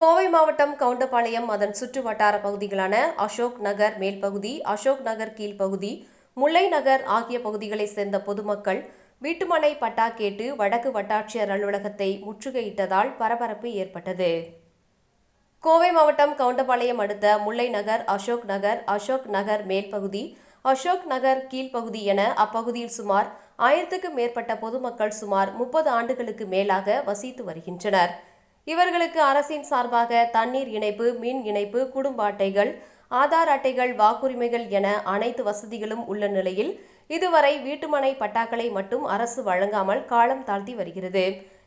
கோவை மாவட்டம் கவுண்டபாளையம் அதன் சுற்று வட்டார பகுதிகளான அசோக் நகர் மேல்பகுதி அசோக் நகர் கீழ்ப்பகுதி முல்லை நகர் ஆகிய பகுதிகளைச் சேர்ந்த பொதுமக்கள் வீட்டுமனை பட்டா கேட்டு வடக்கு வட்டாட்சியர் அலுவலகத்தை முற்றுகையிட்டதால் பரபரப்பு ஏற்பட்டது. கோவை மாவட்டம் கவுண்டபாளையம் அடுத்த முல்லை நகர் அசோக் நகர் அசோக் நகர் மேல்பகுதி அசோக் நகர் கீழ்ப்பகுதி என அப்பகுதியில் சுமார் ஆயிரத்துக்கும் மேற்பட்ட பொதுமக்கள் சுமார் முப்பது ஆண்டுகளுக்கு மேலாக வசித்து வருகின்றனர். இவர்களுக்கு அரசின் சார்பாக தண்ணீர் இணைப்பு மின் இணைப்பு குடும்ப அட்டைகள் ஆதார் அட்டைகள் வாக்குரிமைகள் என அனைத்து வசதிகளும் உள்ள நிலையில் இதுவரை வீட்டுமனை பட்டாக்களை மட்டும் அரசு வழங்காமல் காலம் தாழ்த்தி வருகிறது.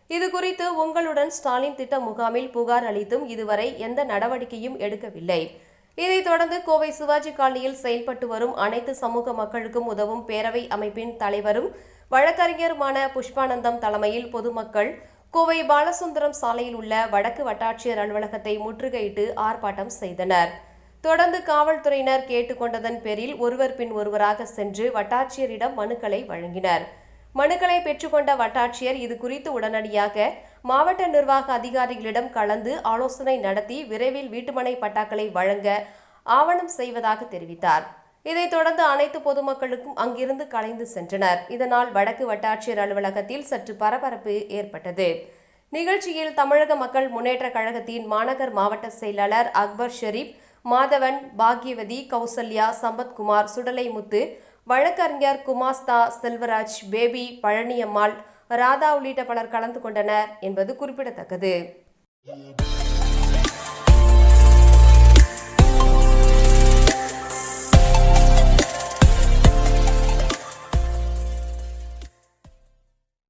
இது குறித்து உங்களுடன் ஸ்டாலின் திட்ட முகாமில் புகார் அளித்தும் இதுவரை எந்த நடவடிக்கையும் எடுக்கவில்லை. இதைத் தொடர்ந்து கோவை சிவாஜி காலனியில் செயல்பட்டு வரும் அனைத்து சமூக மக்களுக்கும் உதவும் பேரவை அமைப்பின் தலைவரும் வழக்கறிஞருமான புஷ்பானந்தம் தலைமையில் பொதுமக்கள் கோவை பாலசுந்தரம் சாலையில் உள்ள வடக்கு வட்டாட்சியர் அலுவலகத்தை முற்றுகையிட்டு ஆர்ப்பாட்டம் செய்தனர். தொடர்ந்து காவல்துறையினர் கேட்டுக்கொண்டதன் பேரில் ஒருவர் பின் ஒருவராக சென்று வட்டாட்சியரிடம் மனுக்களை வழங்கினர். மனுக்களை பெற்றுக்கொண்ட வட்டாட்சியர் இது குறித்து உடனடியாக மாவட்ட நிர்வாக அதிகாரிகளிடம் கலந்து ஆலோசனை நடத்தி விரைவில் வீட்டுமனை பட்டாக்களை வழங்க ஆவணம் செய்வதாக தெரிவித்தார். இதைத் தொடர்ந்து அனைத்து பொதுமக்களுக்கும் அங்கிருந்து கலைந்து சென்றனர். இதனால் வடக்கு வட்டாட்சியர் அலுவலகத்தில் சற்று பரபரப்பு ஏற்பட்டது. நிகழ்ச்சியில் தமிழக மக்கள் முன்னேற்ற கழகத்தின் மாநகர் மாவட்ட செயலாளர் அக்பர் ஷெரீப் மாதவன் பாக்யவதி கௌசல்யா சம்பத்குமார் சுடலைமுத்து வழக்கறிஞர் குமாஸ்தா செல்வராஜ் பேபி பழனியம்மாள் ராதா உள்ளிட்ட பலர் கலந்து கொண்டனர் என்பது குறிப்பிடத்தக்கது.